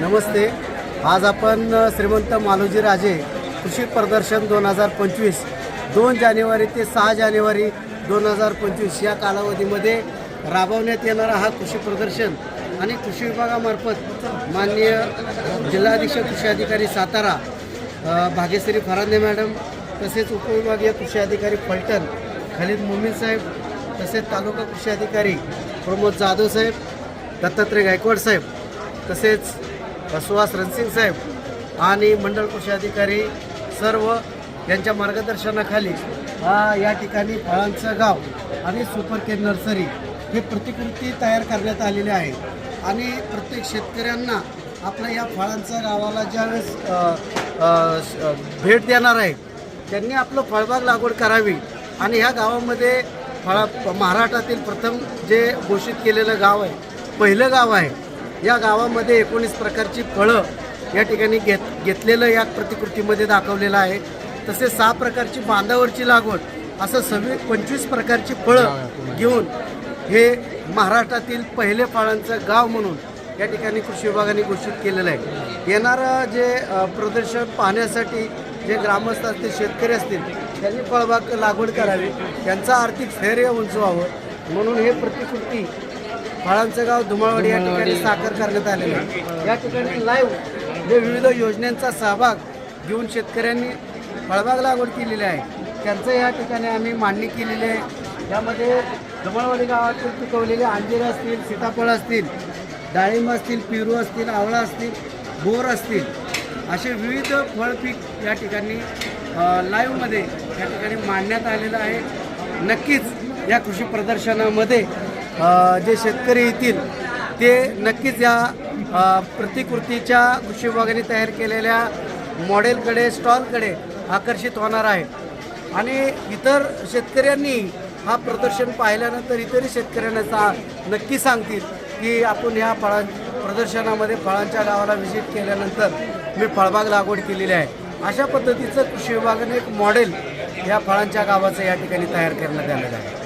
नमस्ते. आज आपण श्रीमंत मालोजी राजे कृषी प्रदर्शन दोन हजार पंचवीस दोन जानेवारी ते सहा जानेवारी दोन हजार पंचवीस या कालावधीमध्ये राबवण्यात येणारा हा कृषी प्रदर्शन आणि कृषी विभागामार्फत माननीय जिल्हाधीक्षक कृषी अधिकारी सातारा भाग्यश्री फरांदे मॅडम तसेच उपविभागीय कृषी अधिकारी फलटण खलीद मुमीन साहेब तसेच तालुका कृषी अधिकारी प्रमोद जाधव साहेब दत्तात्रय गायकवाड साहेब तसेच सुहास रणसिंग साहेब आणि मंडळ कृषी अधिकारी सर्व यांच्या मार्गदर्शनाखाली या ठिकाणी फळांचं गाव आणि सुपर केअर नर्सरी हे प्रतिकृती तयार करण्यात आलेले आहे. आणि प्रत्येक शेतकऱ्यांना आपल्या या फळांच्या गावाला ज्यावेळेस भेट देणार आहे त्यांनी आपलं फळबाग लागवड करावी आणि ह्या गावामध्ये फळा महाराष्ट्रातील प्रथम जे घोषित केलेलं गाव आहे पहिलं गाव आहे या गावामध्ये एकोणीस प्रकारची फळं या ठिकाणी घेत घेतलेलं या प्रतिकृतीमध्ये दाखवलेलं आहे. तसेच सहा प्रकारची बांधावरची लागवड असं सव्वीस पंचवीस प्रकारची फळं घेऊन हे महाराष्ट्रातील पहिले फळांचं गाव म्हणून या ठिकाणी कृषी विभागाने घोषित केलेलं आहे. येणारं जे प्रदर्शन पाहण्यासाठी जे ग्रामस्थ असतील शेतकरी असतील त्यांनी फळबाग लागवड करावी त्यांचं आर्थिक स्थैर्य उंचवावं म्हणून हे प्रतिकृती फळांचं गाव धुमाळवाडी या ठिकाणी साकार करण्यात आलेलं आहे. या ठिकाणी लाईव्ह जे विविध योजनांचा सहभाग घेऊन शेतकऱ्यांनी फळबाग लागवड केलेली आहे. त्यांचं या ठिकाणी आम्ही मांडणी केलेली आहे. यामध्ये धुमाळवाडी गावातील पिकवलेले अंजीर असतील सीताफळ असतील डाळिंब असतील पेरू असतील आवळा असतील बोर असतील असे विविध फळपीक या ठिकाणी लाईव्हमध्ये या ठिकाणी मांडण्यात आलेलं आहे. नक्कीच या कृषी प्रदर्शनामध्ये जे शेतकरी येतील ते नक्कीच या प्रतिकृतीच्या कृषी विभागाने तयार केलेल्या मॉडेलकडे स्टॉलकडे आकर्षित होणार आहे. आणि इतर शेतकऱ्यांनी हा प्रदर्शन पाहिल्यानंतर इतरही शेतकऱ्यांना सा नक्की सांगतील की आपण ह्या फळां प्रदर्शनामध्ये फळांच्या गावाला व्हिजिट केल्यानंतर मी फळबाग लागवड केलेली आहे. अशा पद्धतीचं कृषी विभागाने एक मॉडेल या फळांच्या गावाचं या ठिकाणी तयार करण्यात आलेलं आहे.